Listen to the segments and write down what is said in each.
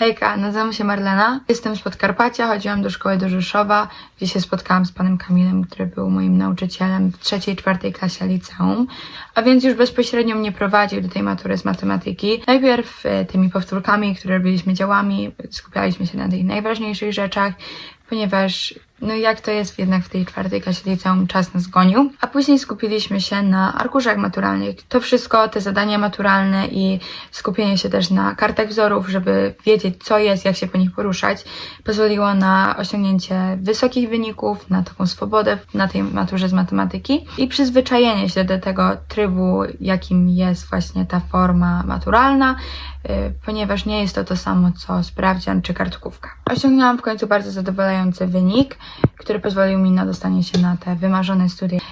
Hejka, nazywam się Marlena. Jestem z Podkarpacia, chodziłam do szkoły do Rzeszowa, gdzie się spotkałam z panem Kamilem, który był moim nauczycielem w trzeciej, czwartej klasie liceum, a więc już bezpośrednio mnie prowadził do tej matury z matematyki. Najpierw e, tymi powtórkami, które robiliśmy działami, skupialiśmy się na tych najważniejszych rzeczach, ponieważ no jak to jest jednak w tej czwartej klasie liceum czas nas gonił, a później skupiliśmy się na arkuszach maturalnych. To wszystko, te zadania maturalne i skupienie się też na kartach wzorów, żeby wiedzieć co jest, jak się po nich poruszać, pozwoliło na osiągnięcie wysokich wyników, na taką swobodę na tej maturze z matematyki i przyzwyczajenie się do tego trybu, jakim jest właśnie ta forma maturalna, ponieważ nie jest to to samo co sprawdzian czy kartkówka. Osiągnęłam w końcu bardzo zadowalający wynik, który pozwolił mi na dostanie się na te wymarzone studia y,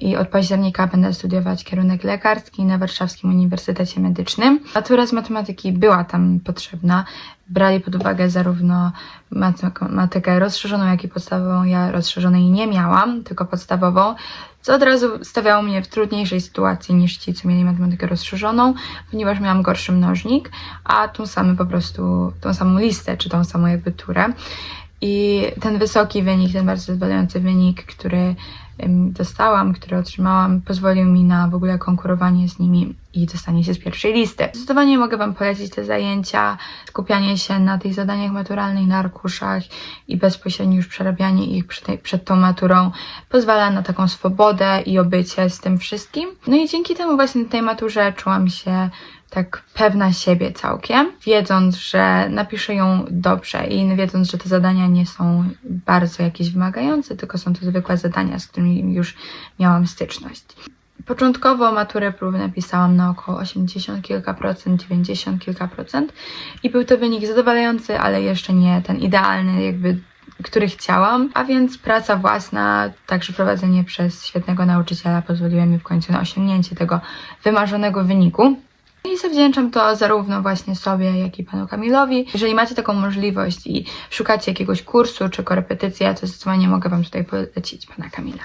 i od października będę studiować kierunek lekarski na Warszawskim Uniwersytecie Medycznym. Matura z matematyki była tam potrzebna. Brali pod uwagę zarówno matematykę rozszerzoną, jak i podstawową. Ja rozszerzonej nie miałam, tylko podstawową, co od razu stawiało mnie w trudniejszej sytuacji niż ci, co mieli matematykę rozszerzoną, ponieważ miałam gorszy mnożnik, a tą samą po prostu, tą samą listę, czy tą samą jakby turę. I ten wysoki wynik, ten bardzo zadowalający wynik, który dostałam, który otrzymałam, pozwolił mi na w ogóle konkurowanie z nimi i dostanie się z pierwszej listy. Zdecydowanie mogę Wam polecić te zajęcia, skupianie się na tych zadaniach maturalnych, na arkuszach i bezpośrednio już przerabianie ich przed, przed tą maturą pozwala na taką swobodę i obycie z tym wszystkim. No i dzięki temu właśnie na tej maturze czułam się tak pewna siebie całkiem, wiedząc, że napiszę ją dobrze i wiedząc, że te zadania nie są bardzo jakieś wymagające, tylko są to zwykłe zadania, z którymi już miałam styczność. Początkowo maturę próby napisałam na około 80 kilka procent, 90 kilka procent i był to wynik zadowalający, ale jeszcze nie ten idealny, jakby który chciałam, a więc praca własna, także prowadzenie przez świetnego nauczyciela pozwoliło mi w końcu na osiągnięcie tego wymarzonego wyniku. I zawdzięczam to zarówno właśnie sobie, jak i panu Kamilowi. Jeżeli macie taką możliwość i szukacie jakiegoś kursu czy korepetycji, to zdecydowanie mogę wam tutaj polecić pana Kamila.